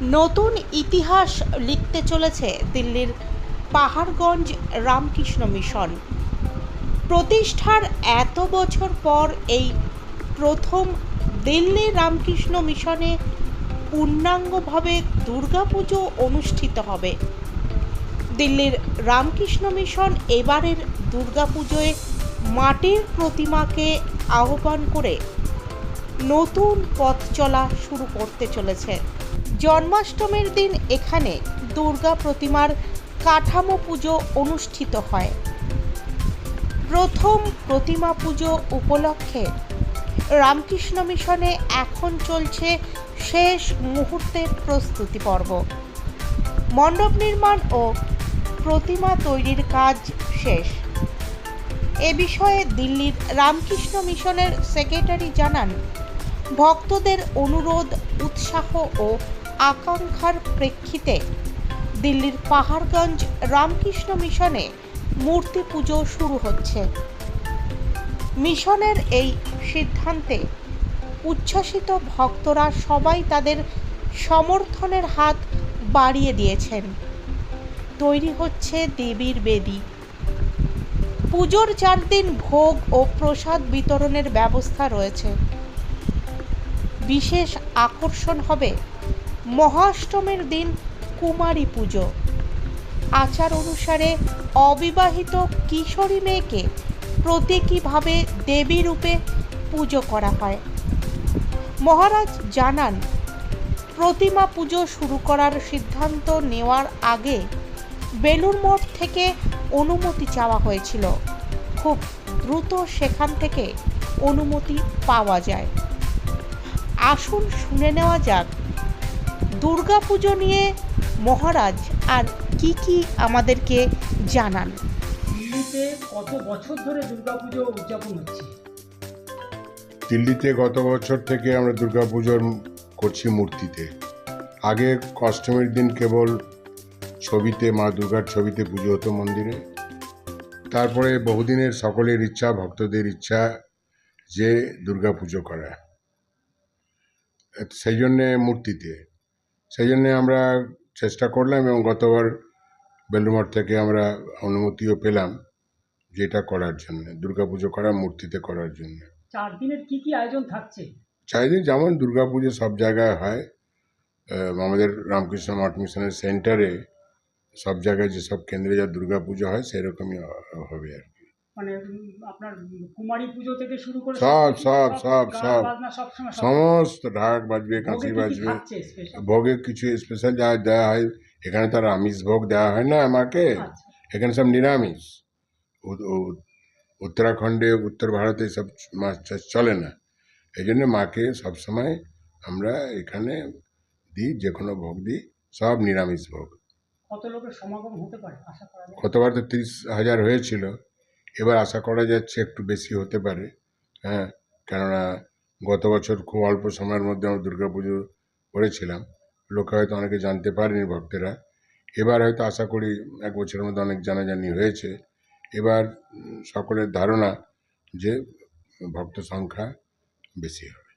নতুন ইতিহাস লিখতে চলেছে দিল্লির পাহাড়গঞ্জ রামকৃষ্ণ মিশন। প্রতিষ্ঠার এত বছর পর এই প্রথম দিল্লি রামকৃষ্ণ মিশনে পূর্ণাঙ্গভাবে দুর্গাপুজো অনুষ্ঠিত হবে। দিল্লির রামকৃষ্ণ মিশন এবারের দুর্গাপুজোয় মাটির প্রতিমাকে আহ্বান করে নতুন পথ চলা শুরু করতে চলেছে। জন্মাষ্টমীর দিন এখানে দুর্গা প্রতিমার কাঠামো পুজো অনুষ্ঠিত হয়। প্রথম প্রতিমা পুজো উপলক্ষে রামকৃষ্ণ মিশনে এখন চলছে শেষ মুহূর্তের প্রস্তুতি পর্ব। মণ্ডপ নির্মাণ ও প্রতিমা তৈরির কাজ শেষ। এ বিষয়ে দিল্লির রামকৃষ্ণ মিশনের সেক্রেটারি জানান, ভক্তদের অনুরোধ, উৎসাহ ও আকাঙ্ক্ষার প্রেক্ষিতে দিল্লির পাহাড়গঞ্জ রামকৃষ্ণ মিশনে মূর্তি পুজো শুরু হচ্ছে। মিশনের এই সিদ্ধান্তে উচ্ছ্বসিত ভক্তরা সবাই তাদের সমর্থনের হাত বাড়িয়ে দিয়েছেন। তৈরি হচ্ছে দেবীর বেদী। পুজোর চার দিন ভোগ ও প্রসাদ বিতরণের ব্যবস্থা রয়েছে। বিশেষ আকর্ষণ হবে মহাষ্টমীর দিন কুমারী পুজো। আচার অনুসারে অবিবাহিত কিশোরী মেয়েকে প্রতীকীভাবে দেবী রূপে পুজো করা হয়। মহারাজ জানান, প্রতিমা পুজো শুরু করার সিদ্ধান্ত নেওয়ার আগে বেলুর মঠ থেকে অনুমতি চাওয়া হয়েছিল। খুব দ্রুত সেখান থেকে অনুমতি পাওয়া যায়। আসুন শুনে নেওয়া যাক দুর্গাপুজো নিয়ে মহারাজ আর কি কি আমাদেরকে জানান? দিল্লিতে কত বছর ধরে দুর্গাপুজো উদযাপন হচ্ছে? দিল্লিতে গত বছর থেকে আমরা দুর্গাপুজো করছি মূর্তিতে। আগে অষ্টমীর দিন কেবল ছবিতে মা দুর্গার ছবিতে পুজো হতো মন্দিরে। তারপরে বহুদিনের সকলের ইচ্ছা ভক্তদের ইচ্ছা যে দুর্গা পুজো করা। সেই জন্যে মূর্তিতে। সেই জন্যে আমরা চেষ্টা করলাম এবং গতবার বেলুমঠ থেকে আমরা অনুমতিও পেলাম যেটা করার জন্য দুর্গা পুজো করা মূর্তিতে করার জন্য। চার দিনের কি কি আয়োজন থাকছে? চারিদিন যেমন দুর্গাপুজো সব জায়গায় হয় আমাদের রামকৃষ্ণ মঠ মিশনের সেন্টারে সব জায়গায় যেসব কেন্দ্রে যা দুর্গাপুজো হয় সেরকমই হবে আর কি। মানে আপনার কুমারী পুজো থেকে শুরু করে সব, সব, সব, সব। সমস্ত ঢাক বাজবে ভোগে কাঁসি কি কি বাজবে ভোগে কিছু স্পেশাল যা দেওয়া হয় এখানে তো আর আমিষ ভোগ দেওয়া হয় না আমাকে। আচ্ছা। এখানে সব নিরামিষ। উত্তরাখণ্ডে উত্তর ভারতে সব মাছ চলে না। এই জন্য মাকে সবসময় আমরা এখানে দিই যে কোনো ভোগ দিই সব নিরামিষ ভোগ। কত লোকের সমাগম হতে পারে? আশা করা যায়। গতবার তো তিরিশ হাজার হয়েছিল। এবার আশা করা যাচ্ছে একটু বেশি হতে পারে হ্যাঁ? কেননা গত বছর খুব অল্প সময়ের মধ্যে আমরা দুর্গা পুজো করেছিলাম। লোকে হয়তো অনেকে জানতে পারেনি ভক্তেরা। এবার হয়তো আশা করি এক বছরের মধ্যে অনেক জানাজানি হয়েছে। এবার সকলের ধারণা যে ভক্ত সংখ্যা বেশি হবে।